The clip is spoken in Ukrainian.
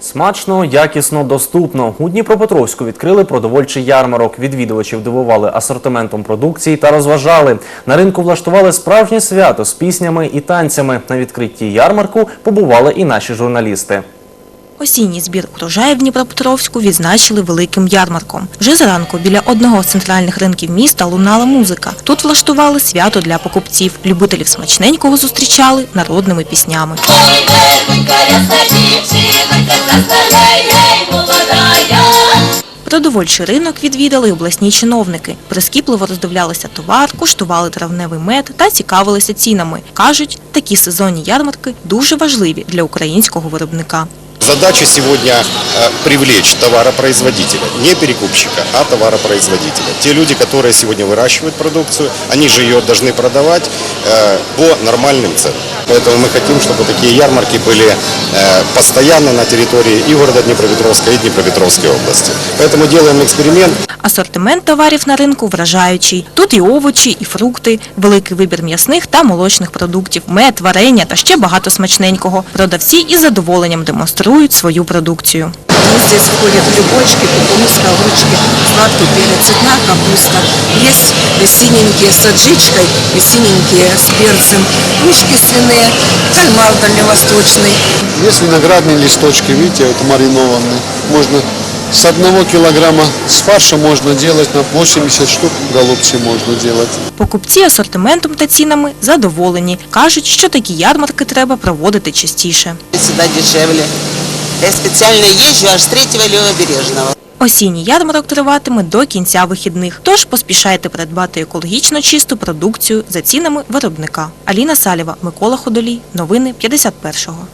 Смачно, якісно, доступно. У Дніпропетровську відкрили продовольчий ярмарок. Відвідувачів дивували асортиментом продукції та розважали. На ринку влаштували справжнє свято з піснями і танцями. На відкритті ярмарку побували і наші журналісти. Осінній збір урожаю в Дніпропетровську відзначили великим ярмарком. Вже зранку біля одного з центральних ринків міста лунала музика. Тут влаштували свято для покупців. Любителів смачненького зустрічали народними піснями. Продовольчий ринок відвідали обласні чиновники. Прискіпливо роздивлялися товар, куштували травневий мед та цікавилися цінами. Кажуть, такі сезонні ярмарки дуже важливі для українського виробника. Задача сегодня э, привлечь товаропроизводителя, не перекупщика, а товаропроизводителя. Те люди, которые сегодня выращивают продукцию, они же ее должны продавать э, по нормальным ценам. Поэтому мы хотим, чтобы такие ярмарки были э, постоянно на территории и города Днепропетровска, и Днепропетровской области. Поэтому делаем эксперимент. Асортимент товарів на ринку вражаючий. Тут і овочі, і фрукти, великий вибір м'ясних та молочних продуктів, мед, варення та ще багато смачненького. Продавці із задоволенням демонструють свою продукцію. Ну, Здесь входят грибочки, кукурузка, огурчики, сладкий перец, цветная капуста. Есть синенькие с аджичкой и синенькие с перцем. Ушки свиные, кальмар дальневосточный. Есть виноградные листочки, видите, вот маринованные. Можно с одного килограмма с фарша можно делать на 80 штук голубцы можно делать. Покупці асортиментом та цінами задоволені. Кажуть, що такі ярмарки треба проводити частіше. сюда дешевле. Я спеціально їжджу аж с третьего лівобережного. Осінній ярмарок триватиме до кінця вихідних. Тож поспішайте придбати екологічно чисту продукцію за цінами виробника. Аліна Салєва, Микола Ходолій. Новини 51-го.